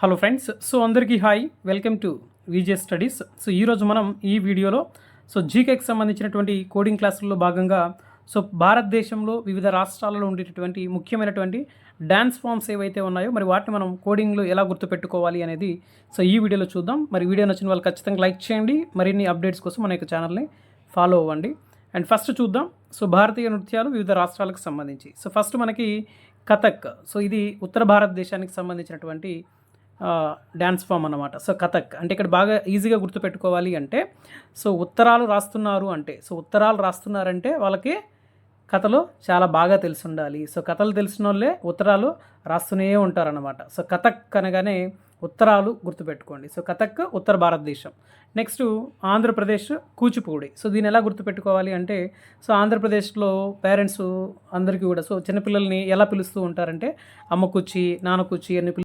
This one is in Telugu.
హలో ఫ్రెండ్స్ సో అందరికీ hi welcome to VJ studies so ఈరోజు మనం ఈ వీడియోలో సో జీకేకి సంబంధించినటువంటి కోడింగ్ క్లాసుల్లో భాగంగా సో భారతదేశంలో వివిధ రాష్ట్రాలలో ఉండేటటువంటి ముఖ్యమైనటువంటి డ్యాన్స్ ఫామ్స్ ఏవైతే ఉన్నాయో మరి వాటిని మనం కోడింగ్లో ఎలా గుర్తుపెట్టుకోవాలి అనేది సో ఈ వీడియోలో చూద్దాం. మరి వీడియో నచ్చిన వాళ్ళు ఖచ్చితంగా లైక్ చేయండి. మరిన్ని అప్డేట్స్ కోసం మన యొక్క ఛానల్ని ఫాలో అవ్వండి. అండ్ ఫస్ట్ చూద్దాం. సో భారతీయ నృత్యాలు వివిధ రాష్ట్రాలకు సంబంధించి. సో ఫస్ట్ మనకి కథక్. సో ఇది ఉత్తర భారతదేశానికి సంబంధించినటువంటి డ్యాన్స్ ఫామ్ అన్నమాట. సో కథక్. అంటే ఇక్కడ బాగా ఈజీగా గుర్తుపెట్టుకోవాలి అంటే సో ఉత్తరాలు రాస్తున్నారు అంటే సో ఉత్తరాలు రాస్తున్నారంటే వాళ్ళకి కథలు చాలా బాగా తెలిసి ఉండాలి సో కథలు తెలిసిన వాళ్ళే ఉత్తరాలు రాస్తూనే ఉంటారనమాట సో కథక్ అనగానే ఉత్తరాలు గుర్తుపెట్టుకోండి. సో కథక్ ఉత్తర భారతదేశం. నెక్స్ట్ ఆంధ్రప్రదేశ్ కూచిపూడి. సో దీన్ని ఎలా గుర్తుపెట్టుకోవాలి అంటే సో ఆంధ్రప్రదేశ్లో పేరెంట్స్ అందరికీ కూడా సో చిన్నపిల్లల్ని ఎలా పిలుస్తూ ఉంటారంటే అమ్మ కూచి నాన్న కూచి అని పిలు